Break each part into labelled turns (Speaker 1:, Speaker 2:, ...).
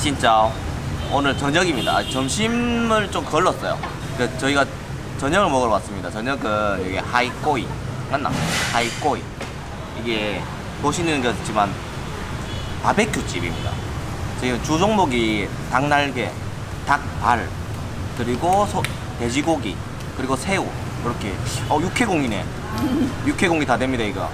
Speaker 1: 진짜 오늘 저녁입니다. 점심을 좀 걸렀어요. 그 저희가 저녁을 먹으러 왔습니다. 저녁은 여기 하이꼬이 맞나? 하이꼬이 이게 보시는 것지만 바베큐 집입니다. 저희 주 종목이 닭날개, 닭발 그리고 소, 돼지고기 그리고 새우 이렇게 어 육회공이네. 육회공이 다 됩니다 이거.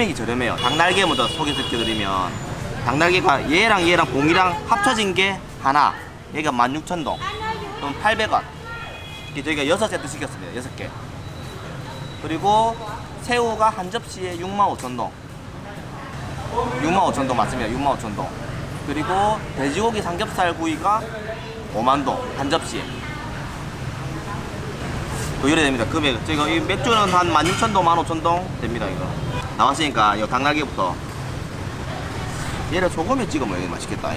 Speaker 1: 금액이 저렴해요. 닭날개 먼저 소개시켜드리면 닭날개가 얘랑 얘랑 공이랑 합쳐진 게 하나. 얘가 16,000동. 그럼 800원. 이게 저희가 6세트 시켰습니다. 6개. 그리고 새우가 한 접시에 65,000동. 65,000동 맞습니다. 65,000동. 그리고 돼지고기 삼겹살 구이가 5만 동. 한 접시에. 뭐 이래 됩니다. 금액. 제가 이 맥주는 한 16,000동, 15,000동 됩니다. 이거. 나왔으니까 이 닭날개부터. 얘를 소금에 찍어 먹으면 맛있겠다.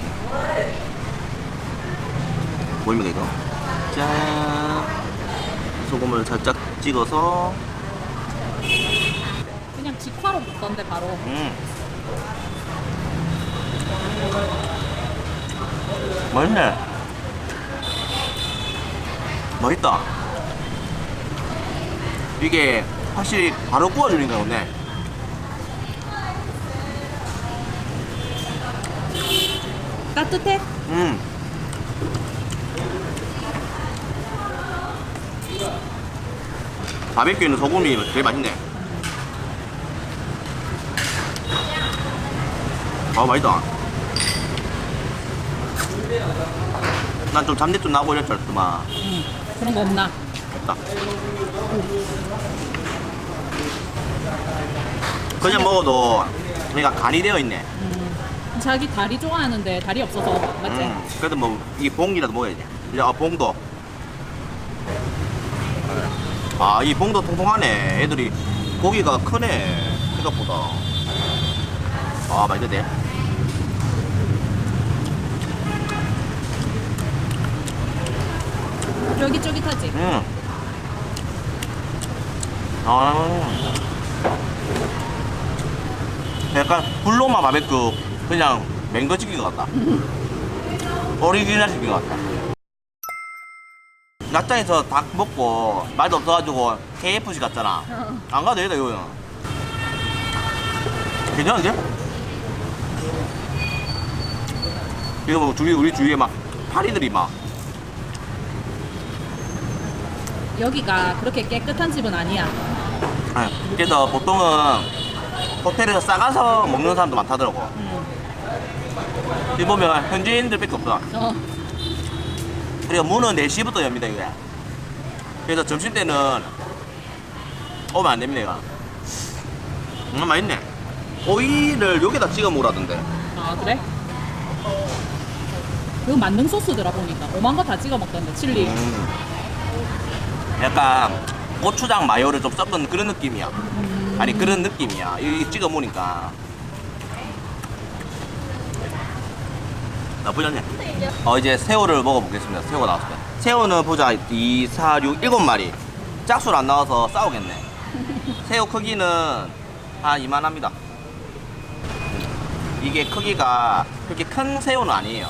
Speaker 1: 보입니까 이거? 짠. 소금을 살짝 찍어서
Speaker 2: 그냥 직화로 먹던데 바로.
Speaker 1: 음. 맛있네. 맛있다. 이게 확실히 바로 구워주니까 좋네.
Speaker 2: 따뜻해?
Speaker 1: 음. 바베큐에는 소금이 제일 맛있네. 아 맛있다. 난좀 잡내 좀 나고 이럴 줄 알았더만
Speaker 2: 응. 그런 거 없나?
Speaker 1: 없다. 그냥 먹어도 그러니까 간이 되어 있네.
Speaker 2: 음. 자기 다리 좋아하는데 다리 없어서 맞지?
Speaker 1: 음, 그래도 뭐 이 봉이라도 먹어야지. 이제 아 봉도. 아 이 봉도 통통하네. 애들이 고기가 크네 생각보다. 아 맛있는데.
Speaker 2: 쫄깃쫄깃하지?
Speaker 1: 음. 아. 약간 불로마 바베큐 그냥 맹거 치킨 것 같다. 오리지널 치킨 것 같다. 낮장에서 닭 먹고 말도 없어가지고 KFC 갔잖아.
Speaker 2: 어.
Speaker 1: 안 가도 되겠다 이거는. 괜찮은데? 이거 뭐 주위 우리 주위에 막 파리들이 막
Speaker 2: 여기가 그렇게 깨끗한 집은 아니야.
Speaker 1: 네. 그래서 보통은 호텔에서 싸가서 먹는 사람도 많다더라고.
Speaker 2: 음.
Speaker 1: 여기 보면 현지인들밖에 없어.
Speaker 2: 어.
Speaker 1: 그리고 문은 4시부터 엽니다, 이게. 그래서 점심 때는 오면 안 됩니다, 이거. 음, 맛있네. 오이를 여기다 찍어 먹으라던데.
Speaker 2: 아 그래? 이거 만능 소스더라 보니까 오만 거 다 찍어 먹던데 칠리.
Speaker 1: 음. 약간 고추장 마요를 좀 섞은 그런 느낌이야. 아니, 그런 느낌이야. 이 찍어 먹으니까. 나쁘지 않네. 어 이제 새우를 먹어보겠습니다. 새우가 나왔습니다. 새우는 보자 2, 4, 6, 7마리. 짝수로 안 나와서 싸우겠네. 새우 크기는 한 이만합니다. 이게 크기가 그렇게 큰 새우는 아니에요.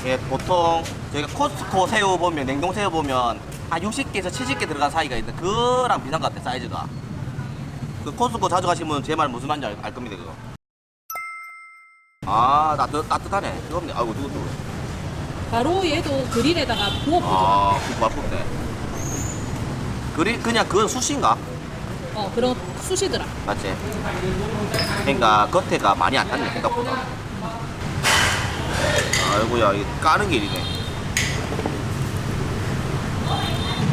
Speaker 1: 이게 보통 저희가 코스트코 새우 보면 냉동 새우 보면 한 60개에서 70개 들어간 사이가 있는데 그랑 비슷한 것 같아 사이즈가. 그 코스트코 자주 가시면 제 말 무슨 말인지 알, 알 겁니다 그거. 아 따뜻 따뜻하네. 뜨겁네. 아이고 뜨거 뜨거.
Speaker 2: 바로 얘도 그릴에다가 구워보죠.
Speaker 1: 아 그거 맛있네. 그리 그냥 그건 수시인가?
Speaker 2: 어, 그런 수시더라.
Speaker 1: 맞지? 그러니까 겉에가 많이 안 탔네 생각보다. 아이고야 이 까는 게 일이네.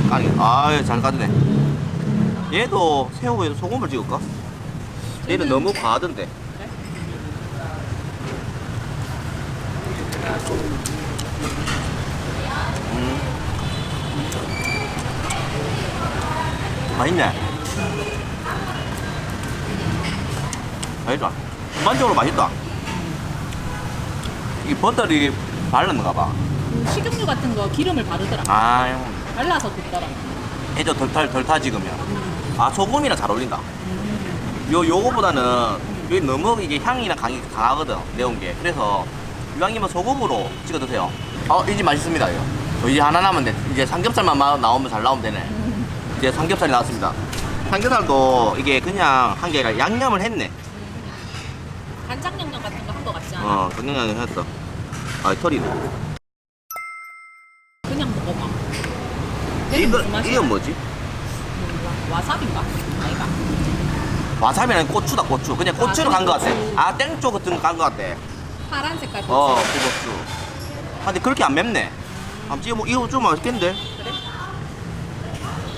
Speaker 1: 까는 게. 아잘 까드네. 얘도 새우에 소금을 찍을까? 얘는 너무 과하던데.
Speaker 2: 그래?
Speaker 1: 음. 맛있네. 맛있다. 전반적으로 맛있다. 이 버터리 바르는가 봐.
Speaker 2: 그 식용유 같은 거 기름을 바르더라.
Speaker 1: 아,
Speaker 2: 발라서 굽더라.
Speaker 1: 해저 덜, 타, 덜 타지으면. 아, 소금이랑 잘 어울린다. 요, 요거보다는, 여기 너무 이게 향이나 강이 강하거든, 매운 게. 그래서, 이왕이면 소금으로 찍어 드세요. 어, 이 집 맛있습니다, 이거. 어, 이제 하나 남았네. 이제 삼겹살만 마- 나오면 잘 나오면 되네. 이제 삼겹살이 나왔습니다. 삼겹살도 이게 그냥 한게 아니라 양념을 했네.
Speaker 2: 간장 양념 같은 거 한 거 같지 않아?
Speaker 1: 어, 그냥 양념 했어. 아, 털이네.
Speaker 2: 그냥 먹어봐. 얘는
Speaker 1: 이거,
Speaker 2: 무슨 맛이야?
Speaker 1: 이건 뭐지?
Speaker 2: 몰라. 와사비인가? 아이가.
Speaker 1: 와사비는 고추다, 고추. 그냥 고추로
Speaker 2: 아,
Speaker 1: 간것 같아. 아, 땡초 같은 거 간 것 같아.
Speaker 2: 파란 색깔 고추.
Speaker 1: 어, 그 고추. 아, 근데 그렇게 안 맵네. 한번 찍어 먹, 이거 좀 맛있겠는데?
Speaker 2: 그래?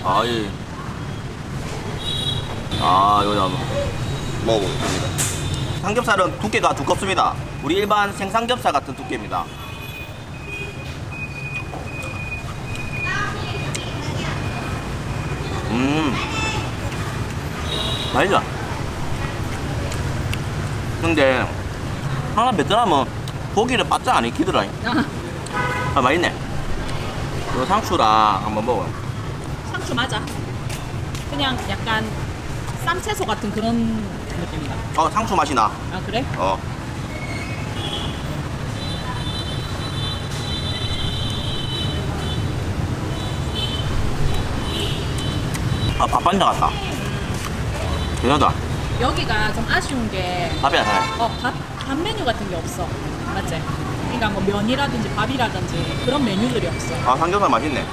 Speaker 1: 아, 예. 아, 이거 한번 먹어보겠습니다. 삼겹살은 두께가 두껍습니다. 우리 일반 생삼겹살 같은 두께입니다. 음, 맛있어. 근데 하나 베트남은 고기를 바짝 안 익히더라.
Speaker 2: 아,
Speaker 1: 아, 맛있네. 이거 상추랑 한번 먹어.
Speaker 2: 상추 맞아. 그냥 약간 쌈채소 같은 그런 느낌이다.
Speaker 1: 어, 상추 맛이 나.
Speaker 2: 아 그래?
Speaker 1: 어. 아, 밥반찬 같다. 괜찮다.
Speaker 2: 여기가 좀 아쉬운 게
Speaker 1: 밥이 안 사네.
Speaker 2: 어, 밥, 밥 메뉴 같은 게 없어. 맞지? 그러니까 뭐 면이라든지 밥이라든지 그런 메뉴들이 없어.
Speaker 1: 아, 삼겹살 맛있네.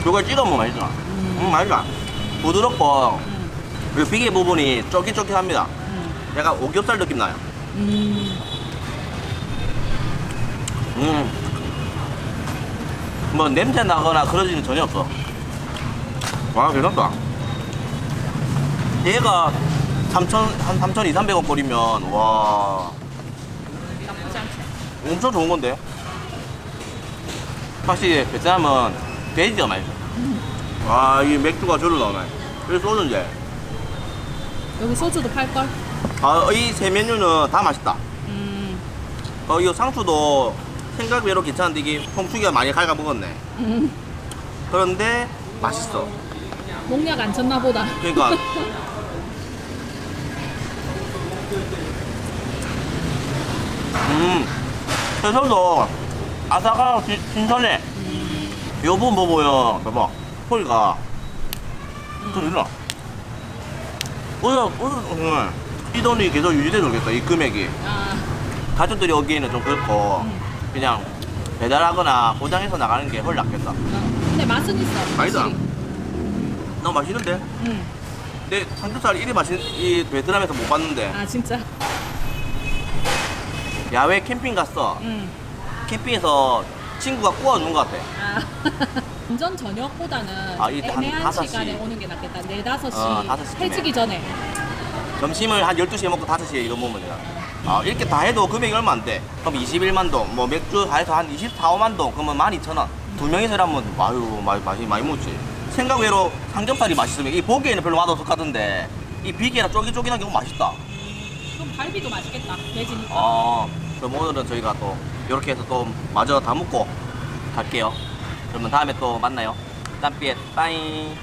Speaker 1: 이걸 찍어 먹으면 맛있어. 음, 맛있다. 부드럽고,
Speaker 2: 음,
Speaker 1: 그리고 비계 부분이 쫄깃쫄깃합니다.
Speaker 2: 음,
Speaker 1: 약간 오겹살 느낌 나요.
Speaker 2: 음.
Speaker 1: 음. 뭐 냄새 나거나 그러지는 전혀 없어. 와, 괜찮다. 얘가 3천, 한 3천 2, 300원 거리면, 와,
Speaker 2: 나쁘지 않지.
Speaker 1: 엄청 좋은 건데. 확실히 베트남은 돼지가 맛있어. 와, 이 맥주가 저로 나오네. 여기 소주인데.
Speaker 2: 여기 소주도 팔걸?
Speaker 1: 아, 이 세 메뉴는 다 맛있다.
Speaker 2: 음,
Speaker 1: 어, 이 상추도 생각외로 괜찮은데 이게 홍수기가 많이 갉아 먹었네.
Speaker 2: 음.
Speaker 1: 그런데 맛있어.
Speaker 2: 농약 안 쳤나 보다.
Speaker 1: 그러니까 음 해설도 아삭하고 신- 신선해 요 부분 보고요 봐봐 소리가 좀 일어 오늘 오늘 이 돈이 계속 유지되겠다 이 금액이
Speaker 2: 아,
Speaker 1: 가족들이 오기에는 좀 그렇고
Speaker 2: 음.
Speaker 1: 그냥 배달하거나 포장해서 나가는 게 훨씬 낫겠다
Speaker 2: 어. 근데 맛은 있어.
Speaker 1: 맛있다.
Speaker 2: 확실히.
Speaker 1: 너무 맛있는데
Speaker 2: 음.
Speaker 1: 근데 삼겹살 이리 맛있 이 베트남에서 못 봤는데
Speaker 2: 아 진짜.
Speaker 1: 야외 캠핑 갔어.
Speaker 2: 음.
Speaker 1: 캠핑에서 친구가 구워준 것 같아.
Speaker 2: 아. 운전 저녁보다는
Speaker 1: 아, 이 한
Speaker 2: 애매한
Speaker 1: 다섯 시.
Speaker 2: 시간에 오는 게 낫겠다. 4, 5시.
Speaker 1: 어, 다섯 시쯤에.
Speaker 2: 해지기 전에.
Speaker 1: 점심을 한 12시에 먹고 5시에 이거 먹으면 되나. 아, 이렇게 다 해도 금액이 얼마 안 돼. 그럼 21만 동, 뭐 맥주 다 해서 한 24, 5만 동, 그러면 12,000원. 두 명이서 일하면, 아유, 많이, 많이, 많이 먹지. 생각 외로 삼겹살이 맛있으면, 이 보기에는 별로 맛없을 것 같은데, 이 비계랑 쫄깃쫄깃한 게 너무 맛있다.
Speaker 2: 좀 갈비도 맛있겠다. 돼지니까.
Speaker 1: 어, 그럼 오늘은 저희가 또 이렇게 해서 또 마저 다 먹고 갈게요. 그러면 다음에 또 만나요. 땀비에 빠이.